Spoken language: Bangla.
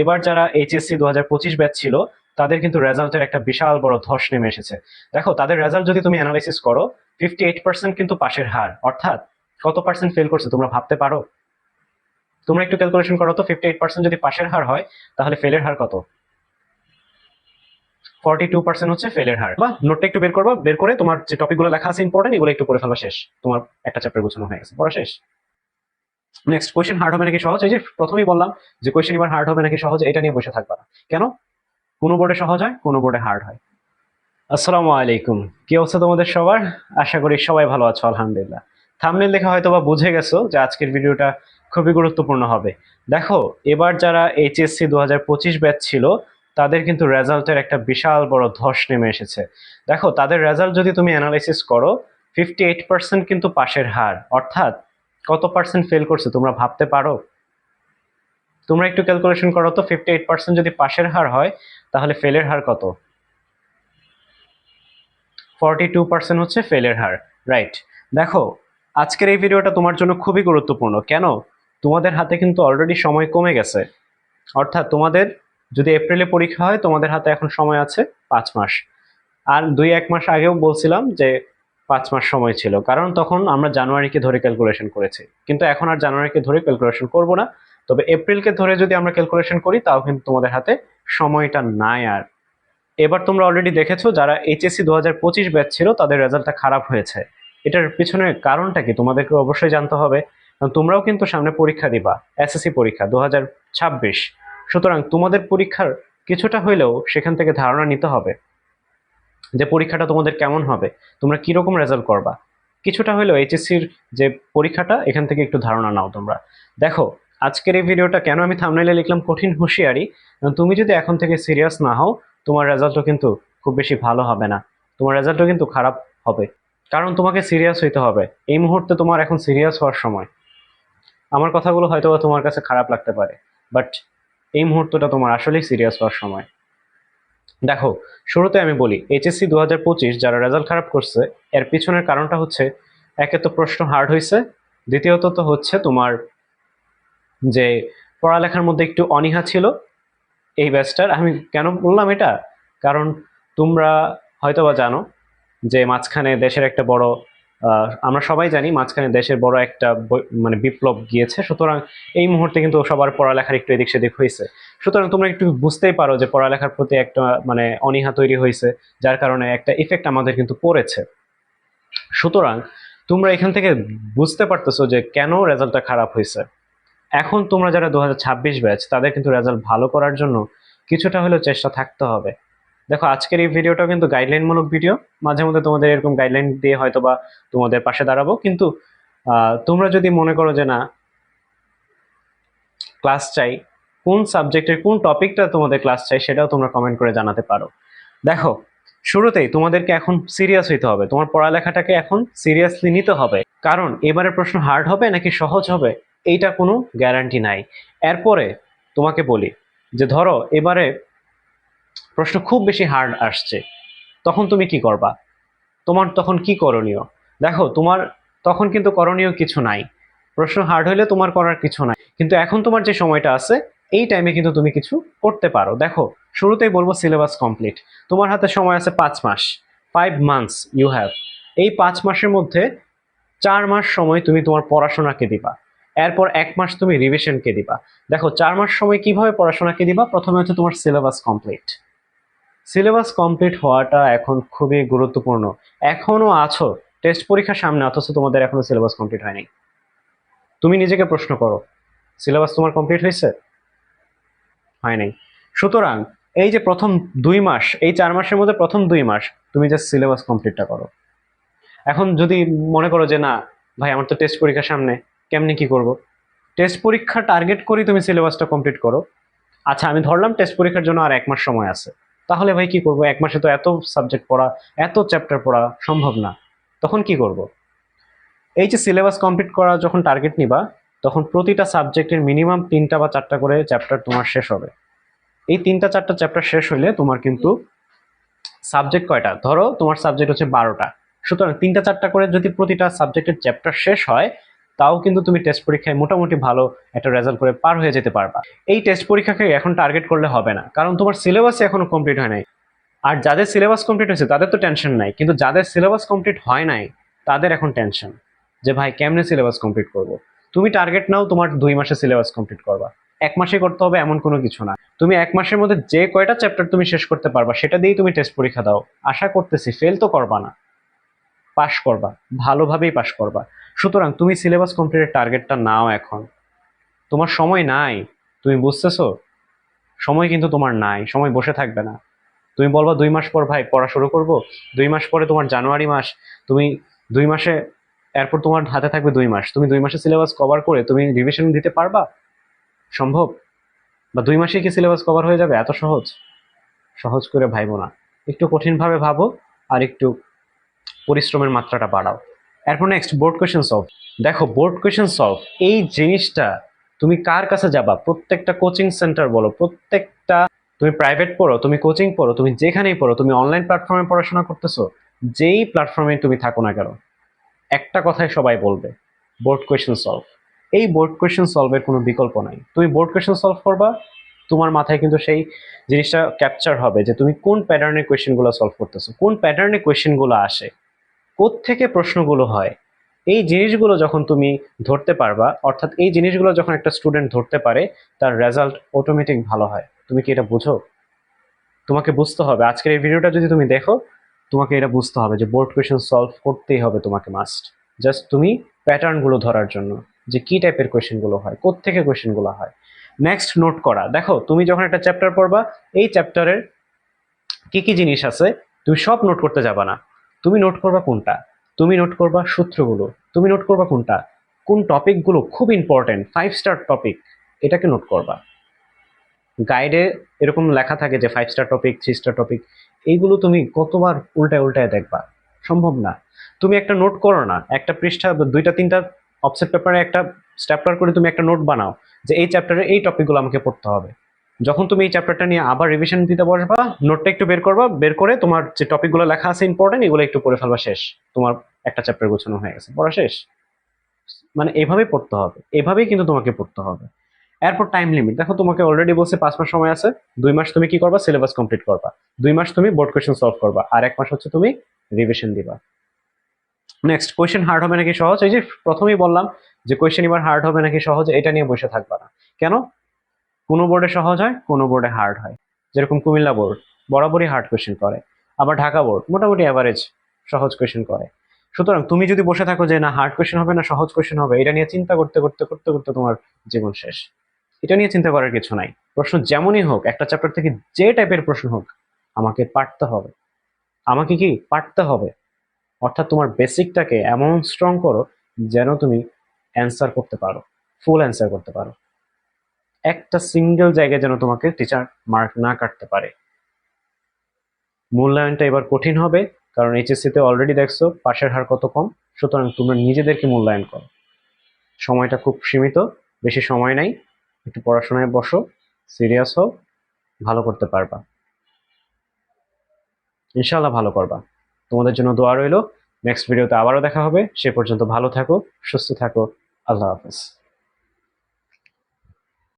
এবার যারা এইচএসসি দু হাজার পঁচিশ ব্যাচ ছিল, তাদের কিন্তু রেজাল্টের একটা বিশাল বড় ধস নেমে এসেছে। দেখো, তাদের রেজাল্ট যদি তুমি অ্যানালাইসিস করো ফিফটি এইট পার্সেন্ট কিন্তু পাশের হার। অর্থাৎ কত পার্সেন্ট ফেল করছে তোমরা ভাবতে পারো? তোমরা একটু ক্যালকুলেশন করো তো ফিফটি এইট পার্সেন্ট যদি পাশের হার হয়, তাহলে ফেলের হার কত? ফর্টি টু পার্সেন্ট হচ্ছে ফেলের হার। বা নোটটা একটু বের করবা, বের করে তোমার যে টপিকগুলো লেখা আছে ইম্পর্টেন্ট এগুলো একটু করে ফেলবা শেষ। তোমার একটা চ্যাপ্টার গোছানো হয়ে গেছে, পড়া শেষ। নেক্সট কোয়েশ্চেন হার্ড হবে নাকি সহজ? এই যে প্রথমেই বললাম যে কোয়েশ্চেন এবার হার্ড হবে নাকি সহজ, এটা নিয়ে বসে থাকবা না। কেন? কোনো বোর্ডে সহজ হয়, কোনো বোর্ডে হার্ড হয়। আসসালামু আলাইকুম। কি অবস্থা তোমাদের সবার? আশা করি সবাই ভালো আছো, আলহামদুলিল্লাহ। থামনেল দেখে হয়তো বা বুঝে গেছো যে আজকের ভিডিওটা খুবই গুরুত্বপূর্ণ হবে। দেখো, এবার যারা এইচএসসি দু হাজার পঁচিশ ব্যাচ ছিল, তাদের কিন্তু রেজাল্টের একটা বিশাল বড় ধস নেমে এসেছে। দেখো, তাদের রেজাল্ট যদি তুমি অ্যানালাইসিস করো ফিফটি এইট পার্সেন্ট কিন্তু পাশের হার। অর্থাৎ কত পার্সেন্ট ফেল করছে তোমরা ভাবতে পারো? তোমরা একটু ক্যালকুলেশন করো তো ফিফটি এইট পার্সেন্ট যদি পাশের হার হয়, তাহলে ফেলের হার কত? ফর্টি টু পার্সেন্ট হচ্ছে ফেলের হার রাইট দেখো, আজকের এই ভিডিওটা তোমার জন্য খুবই গুরুত্বপূর্ণ। কেন? তোমাদের হাতে কিন্তু অলরেডি সময় কমে গেছে। অর্থাৎ তোমাদের যদি এপ্রিলে পরীক্ষা হয়, তোমাদের হাতে এখন সময় আছে পাঁচ মাস। আর দুই এক মাস আগেও বলছিলাম যে পাঁচ মাস সময় ছিল। কারণ তখন আমরা জানুয়ারিকে ধরে ক্যালকুলেশন করেছি। কিন্তু এখন আর জানুয়ারিকে ধরে ক্যালকুলেশন করব না। তবে এপ্রিলকে ধরে যদি আমরা ক্যালকুলেশন করি, তাও কিন্তু তোমাদের হাতে সময়টা নাই আর। এবার তোমরা অলরেডি দেখেছ, যারা এইচএসসি দু হাজার পঁচিশ ব্যাচ ছিল, তাদের রেজাল্টটা খারাপ হয়েছে। এটার পিছনে কারণটা কি? তোমাদেরকে অবশ্যই জানতে হবে। কারণ তোমরাও কিন্তু সামনে পরীক্ষা দিবা এসএসসি পরীক্ষা দু হাজার ছাব্বিশ। সুতরাং তোমাদের পরীক্ষার কিছুটা হইলেও সেখান থেকে ধারণা নিতে হবে। যে পরীক্ষাটা তোমাদের কেমন হবে, তোমরা কীরকম রেজাল্ট করবা। কিছুটা হলেও এইচএসসির যে পরীক্ষাটা, এখান থেকে একটু ধারণা নাও তোমরা। দেখো, আজকের এই ভিডিওটা কেন আমি থামনাইলে লিখলাম কঠিন হুঁশিয়ারি তুমি যদি এখন থেকে সিরিয়াস না হও, তোমার রেজাল্টও কিন্তু খুব বেশি ভালো হবে না। তোমার রেজাল্টও কিন্তু খারাপ হবে। কারণ তোমাকে সিরিয়াস হইতে হবে। এই মুহূর্তে তোমার এখন সিরিয়াস হওয়ার সময়। আমার কথাগুলো হয়তোবা তোমার কাছে খারাপ লাগতে পারে বাট এই মুহূর্তটা তোমার আসলেই সিরিয়াস হওয়ার সময়। দেখো, শুরুতে আমি বলি এইচএসসি দু হাজার পঁচিশ যারা রেজাল্ট খারাপ করছে, এর পিছনের কারণটা হচ্ছে, একে তো প্রশ্ন হার্ড হয়েছে দ্বিতীয়ত তো হচ্ছে তোমার যে পড়ালেখার মধ্যে একটু অনীহা ছিল, এই ব্যাচটার আমি কেন বললাম এটা? কারণ তোমরা হয়তোবা জানো যে মাঝখানে দেশের একটা বড় আমরা সবাই জানি মাঝখানে দেশের বড় একটা মানে বিপ্লব গিয়েছে, সুতরাং এই মুহূর্তে কিন্তু সবার পড়ালেখার একটু এদিক সেদিক হয়েছে। সুতরাং তোমরা একটু বুঝতেই পারো যে পড়ালেখার প্রতি একটা মানে অনীহা তৈরি হয়েছে, যার কারণে একটা ইফেক্ট আমাদের কিন্তু পড়েছে। সুতরাং তোমরা এখান থেকে বুঝতে পারতেছো যে কেন রেজাল্টটা খারাপ হয়েছে। এখন তোমরা যারা দু হাজার ছাব্বিশ ব্যাচ, তাদের কিন্তু রেজাল্ট ভালো করার জন্য কিছুটা হলেও চেষ্টা থাকতে হবে। দেখো, আজকের এই ভিডিওটা কিন্তু গাইডলাইনমূলক ভিডিও মাঝে মধ্যে তোমাদের এরকম গাইডলাইন দিয়ে হয়তো বা তোমাদের পাশে দাঁড়াবো। কিন্তু তোমরা যদি মনে করো যে না ক্লাস চাই, কোন সাবজেক্টের কোন টপিকটা তোমাদের ক্লাস চাই, সেটাও তোমরা কমেন্ট করে জানাতে পারো। দেখো, শুরুতেই তোমাদেরকে এখন সিরিয়াস হইতে হবে। তোমার পড়ালেখাটাকে এখন সিরিয়াসলি নিতে হবে। কারণ, এবারের প্রশ্ন হার্ড হবে নাকি সহজ হবে, এইটা কোনো গ্যারান্টি নাই। এরপরে তোমাকে বলি যে ধরো, এবারে প্রশ্ন খুব বেশি হার্ড আসছে। তখন তুমি কি করবা? তোমার তখন কি করণীয়? দেখো, তোমার তখন কিন্তু করণীয় কিছু নাই। প্রশ্ন হার্ড হলে তোমার করার কিছু নাই। কিন্তু এখন তোমার যে সময়টা আছে, এই টাইমে কিন্তু তুমি কিছু করতে পারো। দেখো, শুরুতেই বলব সিলেবাস কমপ্লিট তোমার হাতে সময় আছে পাঁচ মাস। ফাইভ মান্থস ইউ হ্যাভ এই পাঁচ মাসের মধ্যে চার মাস সময় তুমি তোমার পড়াশোনাকে দিবা। এরপর এক মাস তুমি রিভিশনকে দিবা। দেখো, চার মাস সময় কীভাবে পড়াশোনাকে দিবা? প্রথমে হচ্ছে তোমার সিলেবাস কমপ্লিট সিলেবাস কমপ্লিট হওয়াটা এখন খুবই গুরুত্বপূর্ণ। এখনও আছো, টেস্ট পরীক্ষার সামনে, অথচ তোমাদের এখনও সিলেবাস কমপ্লিট হয়নি। তুমি নিজেকে প্রশ্ন করো, সিলেবাস তোমার কমপ্লিট হয়েছে? হয় নাই সুতরাং এই যে প্রথম দুই মাস, এই চার মাসের মধ্যে প্রথম দুই মাস তুমি জাস্ট সিলেবাস কমপ্লিটটা করো। এখন যদি মনে করো যে না, ভাই, আমার তো টেস্ট পরীক্ষার সামনে, কেমনি কি করব? টেস্ট পরীক্ষা টার্গেট করি তুমি সিলেবাসটা কমপ্লিট করো। আচ্ছা আমি ধরলাম টেস্ট পরীক্ষার জন্য আর এক মাস সময় আছে। তাহলে ভাই কি করব? এক মাসে তো এত সাবজেক্ট পড়া, এত চ্যাপ্টার পড়া সম্ভব না। তখন কি করব? এই যে সিলেবাস কমপ্লিট করা যখন টার্গেট নিবা, তখন প্রতিটা সাবজেক্টের মিনিমাম তিনটা বা চারটা করে চ্যাপ্টার তোমার শেষ হবে। এই তিনটা চারটা চ্যাপ্টার শেষ হলে তোমার কিন্তু সাবজেক্ট কয়টা? ধরো তোমার সাবজেক্ট হচ্ছে বারোটা। সুতরাং তিনটা চারটা করে যদি প্রতিটা সাবজেক্টের চ্যাপ্টার শেষ হয় তাও কিন্তু তুমি টেস্ট পরীক্ষায় মোটামুটি ভালো একটা রেজাল্ট করে পার হয়ে যেতে পারবা। এই টেস্ট পরীক্ষাকে এখন টার্গেট করলে হবে না, কারণ তোমার সিলেবাসই এখনও কমপ্লিট হয় নাই। আর যাদের সিলেবাস কমপ্লিট হয়েছে, তাদের তো টেনশন নাই, কিন্তু যাদের সিলেবাস কমপ্লিট হয় নাই, তাদের এখন টেনশন যে ভাই, কেমনে সিলেবাস কমপ্লিট করব? তুমি টার্গেট নাও, তোমার দুই মাসে সিলেবাস কমপ্লিট করবা। এক মাসে করতে হবে এমন কোনো কিছু না। তুমি এক মাসের মধ্যে যে কয়টা চ্যাপ্টার তুমি শেষ করতে পারবা, সেটা দিয়েই তুমি টেস্ট পরীক্ষা দাও। আশা করতেছি ফেল তো করবা না। পাশ করবা, ভালোভাবেই পাশ করবা। সুতরাং তুমি সিলেবাস কমপ্লিটের টার্গেটটা নাও এখন। তোমার সময় নাই, তুমি বুঝতেছো? সময় কিন্তু তোমার নাই, সময় বসে থাকবে না। তুমি বলবা দুই মাস পর ভাই পড়া শুরু করব, দুই মাস পরে তোমার জানুয়ারি মাস, তুমি দুই মাসে, এরপর তোমার হাতে থাকবে দুই মাস। তুমি দুই মাসে সিলেবাস কভার করে তুমি রিভিশন দিতে পারবা? সম্ভব? বা দুই মাসে কি সিলেবাস কভার হয়ে যাবে? এত সহজ? সহজ করে ভাইবো না। একটু কঠিনভাবে ভাবো আর একটু পরিশ্রমের মাত্রাটা বাড়াও। এরপর নেক্সট বোর্ড কোয়েশ্চেন সলভ দেখো বোর্ড কোয়েশ্চেন সলভ এই জিনিসটা তুমি কার কাছে যাবা? প্রত্যেকটা কোচিং সেন্টার বলো, প্রত্যেকটা তুমি প্রাইভেট পড়ো, তুমি কোচিং পড়ো, তুমি যেখানেই পড়ো, তুমি অনলাইন প্ল্যাটফর্মে পড়াশোনা করতেছো, যেই প্ল্যাটফর্মে তুমি থাকো না কেন, একটা কথাই সবাই বলবে বোর্ড কোয়েশ্চেন সলভ এই বোর্ড কোয়েশ্চেন সলভের কোনো বিকল্প নাই। তুমি বোর্ড কোয়েশ্চেন সলভ করবা, তোমার মাথায় কিন্তু সেই জিনিসটা ক্যাপচার হবে যে তুমি কোন প্যাটার্নের কোয়েশ্চেনগুলো সলভ করতেছো, কোন প্যাটার্নে কোয়েশ্চেনগুলো আসে। থেকে প্রশ্নগুলো হয়? এই জিনিসগুলো যখন তুমি ধরতে পারবা, অর্থাৎ এই জিনিসগুলো যখন একটা স্টুডেন্ট ধরতে পারে, তার রেজাল্ট অটোমেটিক ভালো হয়। তুমি কি এটা বুঝো? তোমাকে বুঝতে হবে। আজকের এই ভিডিওটা যদি তুমি দেখো, তোমাকে এটা বুঝতে হবে যে বোর্ড কোয়েশ্চেন সলভ করতেই হবে তোমাকে মাস্ট জাস্ট তুমি প্যাটার্নগুলো ধরার জন্য, যে কি টাইপের কোয়েশ্চেনগুলো হয়, কোত্থেকে কোয়েশ্চেনগুলো হয়। নেক্সট নোট করা। দেখো, তুমি যখন একটা চ্যাপ্টার পড়বা, এই চ্যাপ্টারের কি কি জিনিস আছে, তুমি সব নোট করতে যাবা না। তুমি নোট করবা কোনটা? তুমি নোট করবা সূত্রগুলো। তুমি নোট করবা কোনটা? কোন টপিকগুলো খুব ইম্পর্টেন্ট ফাইভ স্টার টপিক এটাকে নোট করবা। গাইডে এরকম লেখা থাকে যে five star topic three star topic এইগুলো তুমি কতবার উল্টায় উল্টায় দেখবা। সম্ভব না। তুমি একটা নোট করো না, একটা পৃষ্ঠা, দুইটা, তিনটা অফসেট পেপারে একটা স্ট্যাপলার করে তুমি একটা নোট বানাও যে এই চ্যাপ্টারে এই টপিকগুলো আমাকে পড়তে হবে। যখন তুমি এই চ্যাপ্টারটা নিয়ে আবার রিভিশন দিতে বসবা নোটটা একটু বের করবা, বের করে তোমার যে টপিকগুলো লেখা আছে ইম্পর্টেন্ট এগুলো একটু পড়ে ফেলবা শেষ। তোমার একটা চ্যাপ্টার গোছানো হয়ে গেছে, পড়া শেষ। মানে এভাবেই পড়তে হবে, এভাবেই কিন্তু তোমাকে পড়তে হবে। এরপর টাইম লিমিট দেখো তোমাকে অলরেডি বলছে পাঁচ মাস সময় আছে, দুই মাস তুমি কি করবা? সিলেবাস কমপ্লিট করবা। দুই মাস তুমি বোর্ড কোয়েশ্চেন সলভ করবা, আর এক মাস হচ্ছে তুমি রিভিশন দিবা। নেক্সট কোয়েশ্চেন হার্ড হবে নাকি সহজ? এই যে প্রথমেই বললাম যে কোয়েশ্চেন এবার হার্ড হবে নাকি সহজ, এটা নিয়ে বসে থাকবা না। কেন? কোনো বোর্ডে সহজ হয়, কোনো বোর্ডে হার্ড হয়। যেরকম কুমিল্লা বোর্ড বরাবরই হার্ড কোয়েশ্চেন করে। আবার ঢাকা বোর্ড মোটামুটি অ্যাভারেজ সহজ কোয়েশ্চেন করে। সুতরাং তুমি যদি বসে থাকো যে, না হার্ড কোয়েশ্চেন হবে না, সহজ কোয়েশ্চেন হবে, এটা নিয়ে চিন্তা করতে করতে করতে করতে তোমার জীবন শেষ। এটা নিয়ে চিন্তা করার কিছু নাই। প্রশ্ন যেমনই হোক, একটা চ্যাপ্টার থেকে যে টাইপের প্রশ্ন হোক, আমাকে পারতে হবে। আমাকে কি পারতে হবে? অর্থাৎ তোমার বেসিকটাকে এমন স্ট্রং করো, যেন তুমি অ্যান্সার করতে পারো ফুল অ্যান্সার করতে পারো। একটা সিঙ্গেল জায়গায় যেন তোমাকে টিচার মার্ক না কাটতে পারে। মূল্যায়নটা এবার কঠিন হবে, কারণ এইচএসসিতে অলরেডি দেখছ পাশের হার কত কম, সুতরাং তোমরা নিজেদেরকে মূল্যায়ন করো। সময়টা খুব সীমিত, বেশি সময় নাই, একটু পড়াশোনায় বসো সিরিয়াস হও, ভালো করতে পারবা। ইনশাল্লাহ ভালো করবা। তোমাদের জন্য দোয়া রইল নেক্সট ভিডিওতে আবারও দেখা হবে, সে পর্যন্ত ভালো থাকো, সুস্থ থাকো, আল্লাহ হাফেজ।